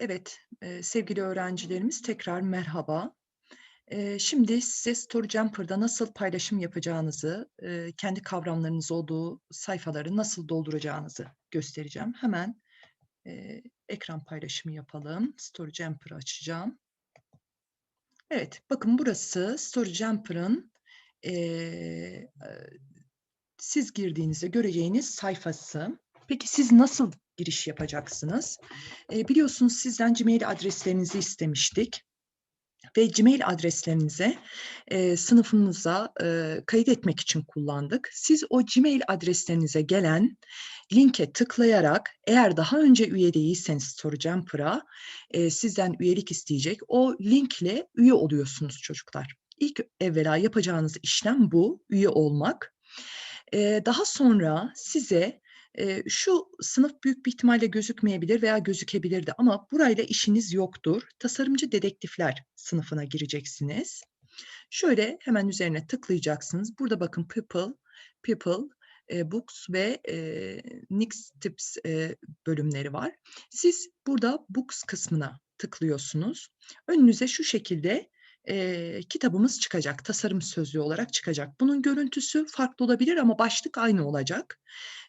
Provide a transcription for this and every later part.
Evet, sevgili öğrencilerimiz tekrar merhaba. Şimdi size Story Jumper'da nasıl paylaşım yapacağınızı, kendi kavramlarınız olduğu sayfaları nasıl dolduracağınızı göstereceğim. Hemen, ekran paylaşımı yapalım. Story Jumper'ı açacağım. Evet, bakın burası Story Jumper'ın, eee, eee, siz girdiğinizde göreceğiniz sayfası. Peki siz nasıl giriş yapacaksınız? Eee, biliyorsunuz sizden Gmail adreslerinizi istemiştik ve Gmail adreslerinize, eee, sınıfımıza, eee, kayıt etmek için kullandık. Siz o Gmail adreslerinize gelen linke tıklayarak eğer daha önce üye değilseniz Story Jumper'a, eee, sizden üyelik isteyecek. O linkle üye oluyorsunuz çocuklar. İlk evvela yapacağınız işlem bu, üye olmak. Eee, daha sonra size, eee, şu sınıf büyük bir ihtimalle gözükmeyebilir veya gözükebilirdi ama burayla işiniz yoktur. Tasarımcı Dedektifler sınıfına gireceksiniz. Şöyle hemen üzerine tıklayacaksınız. Burada bakın People, People, eee, Books ve, eee, Next Tips, eee, bölümleri var. Siz burada Books kısmına tıklıyorsunuz. Önünüze şu şekilde, eee, kitabımız çıkacak. Tasarım sözlüğü olarak çıkacak. Bunun görüntüsü farklı olabilir ama başlık aynı olacak.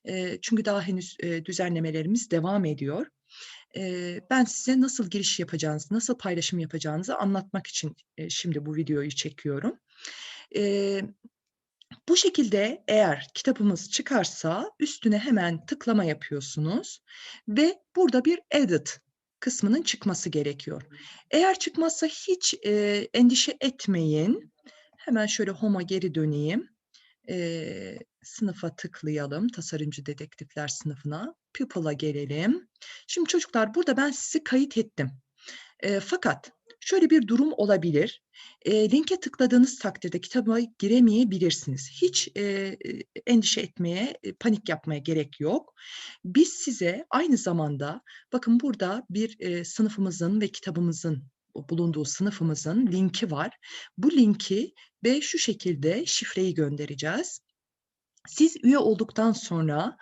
Eee, çünkü daha henüz, eee, düzenlemelerimiz devam ediyor. Eee, ben size nasıl giriş yapacağınızı, nasıl paylaşım yapacağınızı anlatmak için, eee, şimdi bu videoyu çekiyorum. Eee, bu şekilde eğer kitabımız çıkarsa üstüne hemen tıklama yapıyorsunuz ve burada bir Edit kısmının çıkması gerekiyor. Eğer çıkmazsa hiç, eee, endişe etmeyin. Hemen şöyle Home'a geri döneyim. Eee, sınıfa tıklayalım, Tasarımcı Dedektifler sınıfına. Pupil'a gelelim. Şimdi çocuklar burada ben sizi kayıt ettim. Eee, fakat şöyle bir durum olabilir. Eee, linke tıkladığınız takdirde kitaba giremeyebilirsiniz. Hiç, eee, endişe etmeye, panik yapmaya gerek yok. Biz size aynı zamanda bakın burada bir, eee, sınıfımızın ve kitabımızın bulunduğu sınıfımızın linki var. Bu linki ve şu şekilde şifreyi göndereceğiz. Siz üye olduktan sonra,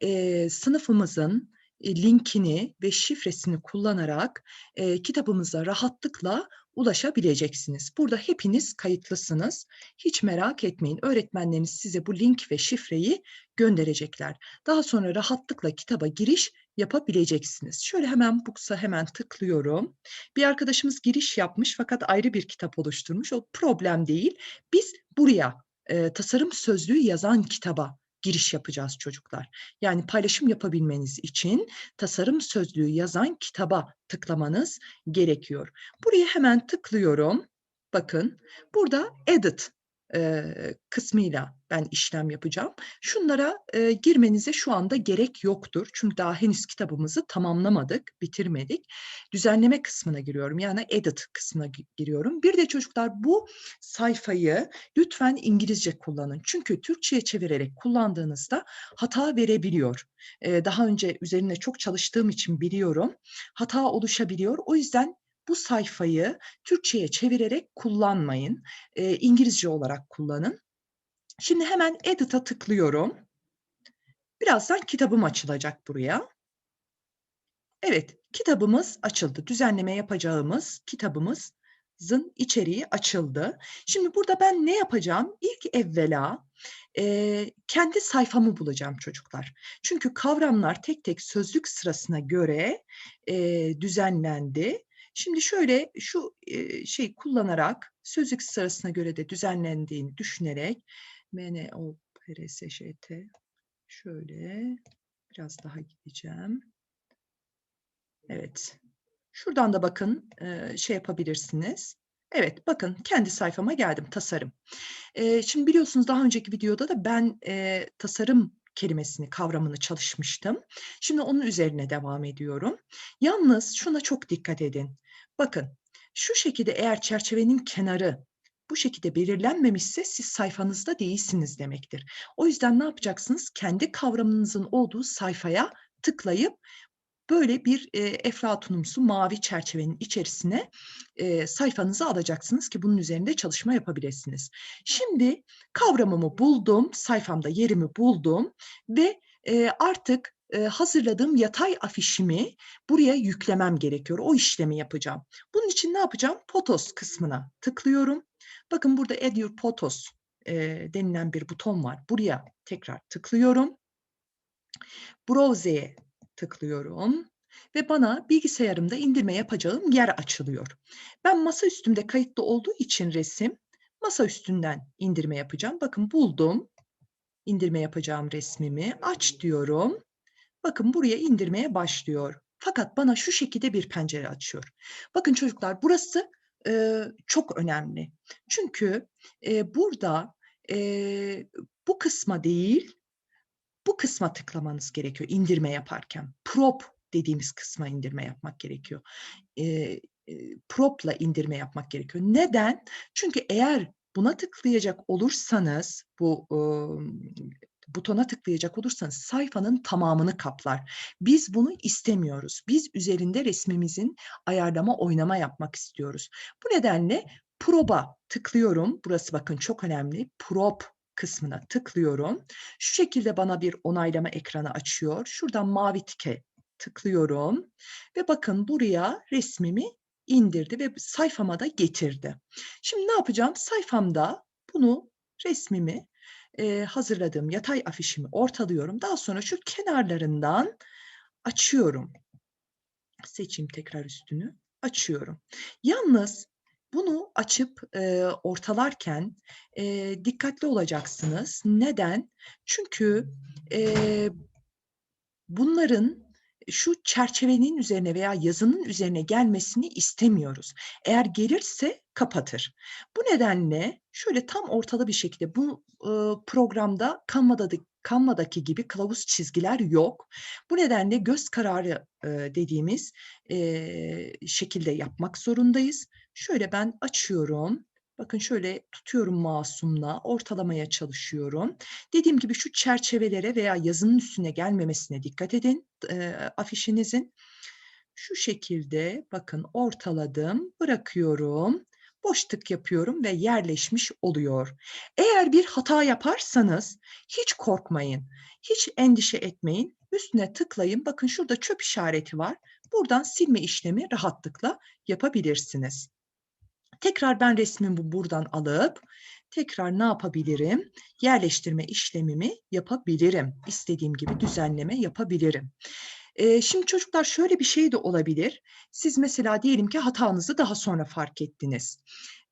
eee, sınıfımızın, linkini ve şifresini kullanarak, eee, kitabımıza rahatlıkla ulaşabileceksiniz. Burada hepiniz kayıtlısınız. Hiç merak etmeyin. Öğretmenleriniz size bu link ve şifreyi gönderecekler. Daha sonra rahatlıkla kitaba giriş yapabileceksiniz. Şöyle hemen Books'a hemen tıklıyorum. Bir arkadaşımız giriş yapmış fakat ayrı bir kitap oluşturmuş. O problem değil. Biz buraya, eee, tasarım sözlüğü yazan kitaba giriş yapacağız çocuklar. Yani paylaşım yapabilmeniz için tasarım sözlüğü yazan kitaba tıklamanız gerekiyor. Buraya hemen tıklıyorum. Bakın burada Edit, eee, kısmıyla ben işlem yapacağım. Şunlara, eee, girmenize şu anda gerek yoktur. Çünkü daha henüz kitabımızı tamamlamadık, bitirmedik. Düzenleme kısmına giriyorum. Yani Edit kısmına gi giriyorum. Bir de çocuklar bu sayfayı lütfen İngilizce kullanın. Çünkü Türkçeye çevirerek kullandığınızda hata verebiliyor. Eee, daha önce üzerinde çok çalıştığım için biliyorum. Hata oluşabiliyor. O yüzden bu sayfayı Türkçeye çevirerek kullanmayın. Eee, İngilizce olarak kullanın. Şimdi hemen Edit'a tıklıyorum. Birazdan kitabım açılacak buraya. Evet, kitabımız açıldı. Düzenleme yapacağımız kitabımızın içeriği açıldı. Şimdi burada ben ne yapacağım? İlk evvela, eee, kendi sayfamı bulacağım çocuklar. Çünkü kavramlar tek tek sözlük sırasına göre, eee, düzenlendi. Şimdi şöyle şu, şeyi kullanarak sözlük sırasına göre de düzenlendiğini düşünerek M-N-O-P-R-S-J-T şöyle biraz daha gideceğim. Evet. Şuradan da bakın, şey yapabilirsiniz. Evet, bakın kendi sayfama geldim, tasarım. Şimdi biliyorsunuz daha önceki videoda da ben, tasarım kelimesini, kavramını çalışmıştım. Şimdi onun üzerine devam ediyorum. Yalnız şuna çok dikkat edin. Bakın, şu şekilde eğer çerçevenin kenarı bu şekilde belirlenmemişse siz sayfanızda değilsiniz demektir. O yüzden ne yapacaksınız? Kendi kavramınızın olduğu sayfaya tıklayıp böyle bir, eee, eflatunumsu mavi çerçevenin içerisine, eee, sayfanızı alacaksınız ki bunun üzerinde çalışma yapabilirsiniz. Şimdi kavramımı buldum, sayfamda yerimi buldum ve, eee, artık hazırladığım yatay afişimi buraya yüklemem gerekiyor. O işlemi yapacağım. Bunun için ne yapacağım? Photos kısmına tıklıyorum. Bakın burada Add Your Photos eee, denilen bir buton var. Buraya tekrar tıklıyorum. Browse'ye tıklıyorum ve bana bilgisayarımda indirme yapacağım yer açılıyor. Ben masa üstümde kayıtlı olduğu için resim masa üstünden indirme yapacağım. Bakın buldum. İndirme yapacağım resmimi. Aç diyorum. Bakın buraya indirmeye başlıyor. Fakat bana şu şekilde bir pencere açıyor. Bakın çocuklar burası e, çok önemli. Çünkü e, burada e, bu kısma değil, bu kısma tıklamanız gerekiyor indirme yaparken. Prop dediğimiz kısma indirme yapmak gerekiyor. E, e, prop'la indirme yapmak gerekiyor. Neden? Çünkü eğer buna tıklayacak olursanız bu butona tıklayacak olursanız sayfanın tamamını kaplar. Biz bunu istemiyoruz. Biz üzerinde resmimizin ayarlama, oynama yapmak istiyoruz. Bu nedenle proba tıklıyorum. Burası bakın çok önemli. Prop kısmına tıklıyorum. Şu şekilde bana bir onaylama ekranı açıyor. Şuradan mavi tike tıklıyorum ve bakın buraya resmimi indirdi ve sayfama da getirdi. Şimdi ne yapacağım? Sayfamda bunu resmimi e, hazırladığım yatay afişimi ortalıyorum. Daha sonra şu kenarlarından açıyorum. Seçeyim tekrar üstünü. Açıyorum. Yalnız bunu açıp e, ortalarken e, dikkatli olacaksınız. Neden? Çünkü e, bunların şu çerçevenin üzerine veya yazının üzerine gelmesini istemiyoruz. Eğer gelirse kapatır. Bu nedenle şöyle tam ortalı bir şekilde bu e, programda Canva'da Canva'daki gibi kılavuz çizgiler yok. Bu nedenle göz kararı e, dediğimiz e, şekilde yapmak zorundayız. Şöyle ben açıyorum. Bakın şöyle tutuyorum masumla, ortalamaya çalışıyorum. Dediğim gibi şu çerçevelere veya yazının üstüne gelmemesine dikkat edin e, afişinizin. Şu şekilde bakın ortaladım, bırakıyorum. Boş tık yapıyorum ve yerleşmiş oluyor. Eğer bir hata yaparsanız hiç korkmayın, hiç endişe etmeyin. Üstüne tıklayın. Bakın şurada çöp işareti var. Buradan silme işlemi rahatlıkla yapabilirsiniz. Tekrar ben resmimi buradan alıp tekrar ne yapabilirim? Yerleştirme işlemimi yapabilirim. İstediğim gibi düzenleme yapabilirim. Şimdi çocuklar şöyle bir şey de olabilir. Siz mesela diyelim ki hatanızı daha sonra fark ettiniz.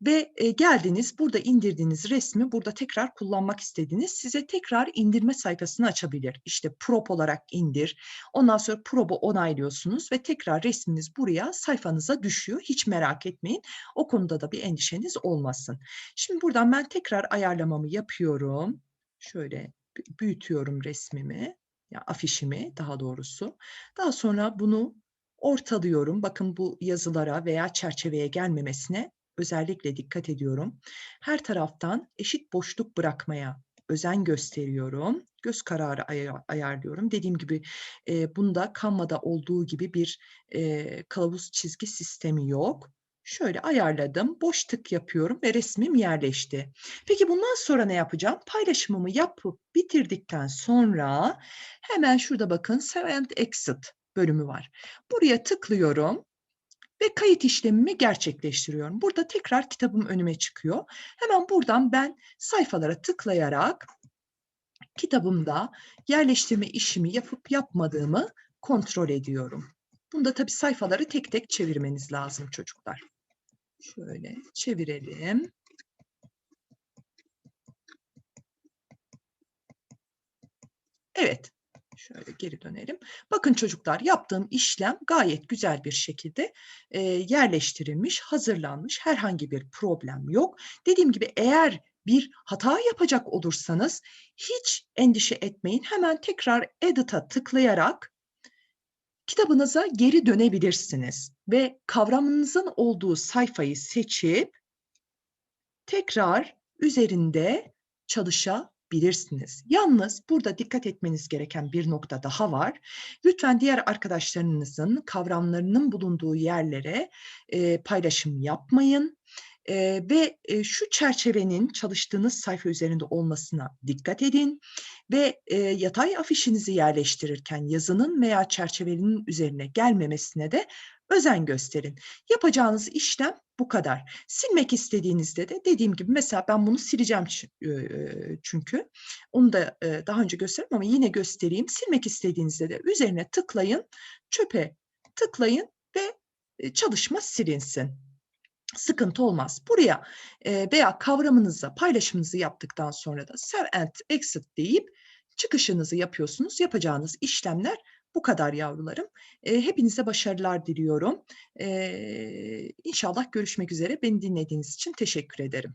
Ve e, geldiniz burada indirdiğiniz resmi burada tekrar kullanmak istediniz. Size tekrar indirme sayfasını açabilir. İşte prop olarak indir. Ondan sonra prop'u onaylıyorsunuz ve tekrar resminiz buraya sayfanıza düşüyor. Hiç merak etmeyin. O konuda da bir endişeniz olmasın. Şimdi buradan ben tekrar ayarlamamı yapıyorum. Şöyle büyütüyorum resmimi, ya afişimi daha doğrusu. Daha sonra bunu ortalıyorum. Bakın bu yazılara veya çerçeveye gelmemesine özellikle dikkat ediyorum. Her taraftan eşit boşluk bırakmaya özen gösteriyorum. Göz kararı ayar, ayarlıyorum. Dediğim gibi e, bunda Canva'da olduğu gibi bir e, kılavuz çizgi sistemi yok. Şöyle ayarladım, boş tık yapıyorum ve resmim yerleşti. Peki bundan sonra ne yapacağım? Paylaşımımı yapıp bitirdikten sonra hemen şurada bakın Save and Exit bölümü var. Buraya tıklıyorum ve kayıt işlemimi gerçekleştiriyorum. Burada tekrar kitabım önüme çıkıyor. Hemen buradan ben sayfalara tıklayarak kitabımda yerleştirme işimi yapıp yapmadığımı kontrol ediyorum. Bunda tabii sayfaları tek tek çevirmeniz lazım çocuklar. Şöyle çevirelim. Evet. Şöyle geri dönelim. Bakın çocuklar yaptığım işlem gayet güzel bir şekilde e, yerleştirilmiş, hazırlanmış. Herhangi bir problem yok. Dediğim gibi eğer bir hata yapacak olursanız hiç endişe etmeyin. Hemen tekrar Edit'a tıklayarak kitabınıza geri dönebilirsiniz ve kavramınızın olduğu sayfayı seçip tekrar üzerinde çalışabilirsiniz. Yalnız burada dikkat etmeniz gereken bir nokta daha var. Lütfen diğer arkadaşlarınızın kavramlarının bulunduğu yerlere e, paylaşım yapmayın. E, ve e, şu çerçevenin çalıştığınız sayfa üzerinde olmasına dikkat edin. ve, eee, yatay afişinizi yerleştirirken yazının veya çerçevenin üzerine gelmemesine de özen gösterin. Yapacağınız işlem bu kadar. Silmek istediğinizde de dediğim gibi mesela ben bunu sileceğim çünkü. Onu da, daha önce gösterdim ama yine göstereyim. Silmek istediğinizde de üzerine tıklayın, çöpe tıklayın ve, çalışma silinsin. Sıkıntı olmaz. Buraya, eee, veya kavramınızla paylaşımınızı yaptıktan sonra da save and exit deyip çıkışınızı yapıyorsunuz. Yapacağınız işlemler bu kadar yavrularım. Eee, hepinize başarılar diliyorum. Eee, inşallah görüşmek üzere. Beni dinlediğiniz için teşekkür ederim.